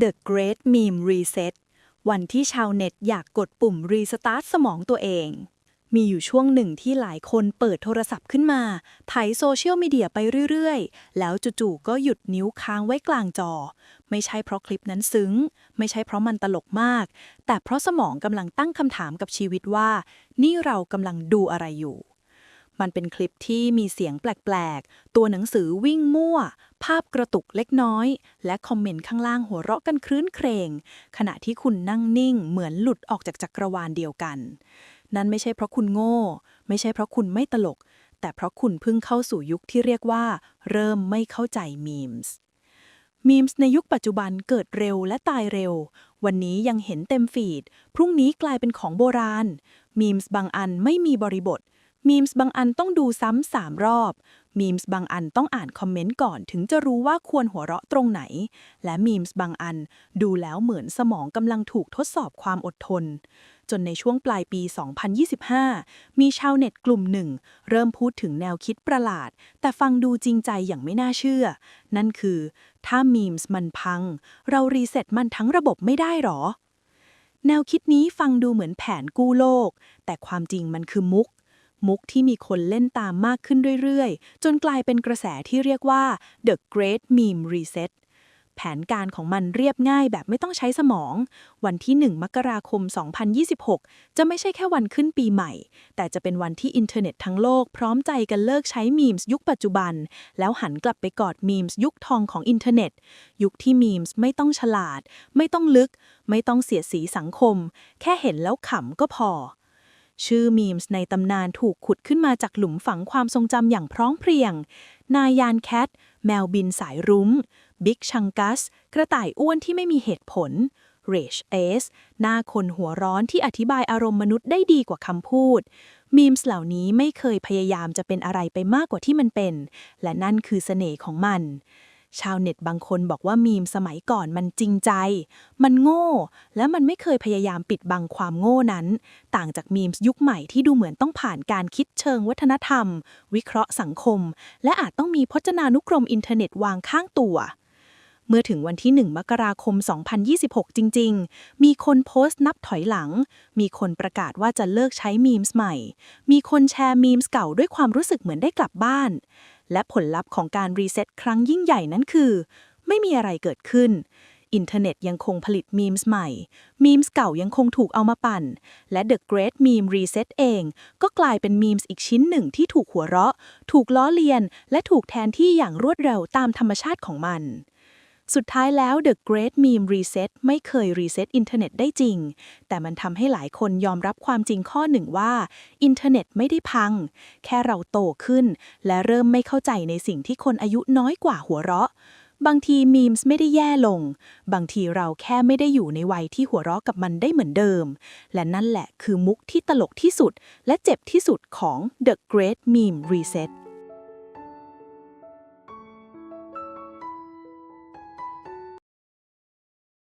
The Great Meme Reset วันที่ชาวเน็ตอยากกดปุ่มรีสตาร์ทสมองตัวเอง มีอยู่ช่วงหนึ่งที่หลายคนเปิดโทรศัพท์ขึ้นมาไถโซเชียลมีเดียไปเรื่อยๆ แล้วจู่ๆก็หยุดนิ้วค้างไว้กลางจอ ไม่ใช่เพราะคลิปนั้นซึ้ง ไม่ใช่เพราะมันตลกมาก แต่เพราะสมองกำลังตั้งคำถามกับชีวิตว่า นี่เรากำลังดูอะไรอยู่ มันเป็นคลิปที่มีเสียงแปลกๆ ตัวหนังสือวิ่งมั่ว ภาพกระตุกเล็กน้อย และคอมเมนต์ข้างล่างหัวเราะกันครื้นเครง ขณะที่คุณนั่งนิ่งเหมือนหลุดออกจากจักรวาลเดียวกัน นั่นไม่ใช่เพราะคุณโง่ ไม่ใช่เพราะคุณไม่ตลก แต่เพราะคุณเพิ่งเข้าสู่ยุคที่เรียกว่า เริ่มไม่เข้าใจมีมส์มีมส์ในยุคปัจจุบันเกิดเร็วและตายเร็ว วันนี้ยังเห็นเต็มฟีด พรุ่งนี้กลายเป็นของโบราณ มีมส์บางอันไม่มีบริบท มีมส์บางอันต้องดูซ้ำสามรอบ มีมส์บางอันต้องอ่านคอมเมนต์ก่อนถึงจะรู้ว่าควรหัวเราะตรงไหน และมีมส์บางอันดูแล้วเหมือนสมองกำลังถูกทดสอบความอดทน จนในช่วงปลายปี 2025 มีชาวเน็ตกลุ่มหนึ่ง เริ่มพูดถึงแนวคิดประหลาด แต่ฟังดูจริงใจอย่างไม่น่าเชื่อ นั่นคือ ถ้ามีมส์มันพัง เรารีเซ็ตมันทั้งระบบไม่ได้หรอ แนวคิดนี้ฟังดูเหมือนแผนกู้โลก แต่ความจริงมันคือมุก มุกที่มีคนเล่นตามมากขึ้นเรื่อยๆ จนกลายเป็นกระแสที่เรียกว่า The Great Meme Reset แผนการของมันเรียบง่ายแบบไม่ต้องใช้สมอง วันที่ 1 มกราคม 2026 จะไม่ใช่แค่วันขึ้นปีใหม่ แต่จะเป็นวันที่อินเทอร์เน็ตทั้งโลกพร้อมใจกันเลิกใช้มีมส์ยุคปัจจุบัน แล้วหันกลับไปกอดมีมส์ยุคทองของอินเทอร์เน็ต ยุคที่มีมส์ไม่ต้องฉลาด ไม่ต้องลึก ไม่ต้องเสียสีสังคม แค่เห็นแล้วขำก็พอ ชื่อมีมส์ในตำนานถูกขุดขึ้นมาจากหลุมฝังความทรงจำอย่างพร้อมเพรียง นายยานแคท แมวบินสายรุ้ง บิ๊กชังกัส กระต่ายอ้วนที่ไม่มีเหตุผลเรชเอสหน้าคนหัวร้อนที่อธิบายอารมณ์มนุษย์ได้ดีกว่าคำพูด มีมส์เหล่านี้ไม่เคยพยายามจะเป็นอะไรไปมากกว่าที่มันเป็น และนั่นคือเสน่ห์ของมัน ชาวเน็ตบางคนบอกว่ามีมสมัยก่อนมันจริงใจ มันโง่ และมันไม่เคยพยายามปิดบังความโง่นั้น ต่างจากมีมยุคใหม่ที่ดูเหมือนต้องผ่านการคิดเชิงวัฒนธรรม วิเคราะห์สังคม และอาจต้องมีพจนานุกรมอินเทอร์เน็ตวางข้างตัวเมื่อถึงวันที่ 1 มกราคม 2026 จริง ๆ มีคนโพสต์นับถอยหลัง มีคนประกาศว่าจะเลิกใช้มีมส์ใหม่ มีคนแชร์มีมส์เก่าด้วยความรู้สึกเหมือนได้กลับบ้าน และผลลัพธ์ของการรีเซ็ตครั้งยิ่งใหญ่นั้นคือ ไม่มีอะไรเกิดขึ้น อินเทอร์เน็ตยังคงผลิตมีมส์ใหม่ มีมส์เก่ายังคงถูกเอามาปั่น และ The Great Meme Reset เอง ก็กลายเป็นมีมส์อีกชิ้นหนึ่งที่ถูกหัวเราะ ถูกล้อเลียน และถูกแทนที่อย่างรวดเร็วตามธรรมชาติของมัน สุดท้ายแล้ว The Great Meme Reset ไม่เคยรีเซ็ตอินเทอร์เน็ตได้จริง แต่มันทำให้หลายคนยอมรับความจริงข้อหนึ่งว่า อินเทอร์เน็ตไม่ได้พัง แค่เราโตขึ้น และเริ่มไม่เข้าใจในสิ่งที่คนอายุน้อยกว่าหัวเราะ บางทีมีมส์ไม่ได้แย่ลง บางทีเราแค่ไม่ได้อยู่ในวัยที่หัวเราะกับมันได้เหมือนเดิม และนั่นแหละคือมุกที่ตลกที่สุด และเจ็บที่สุดของ The Great Meme Reset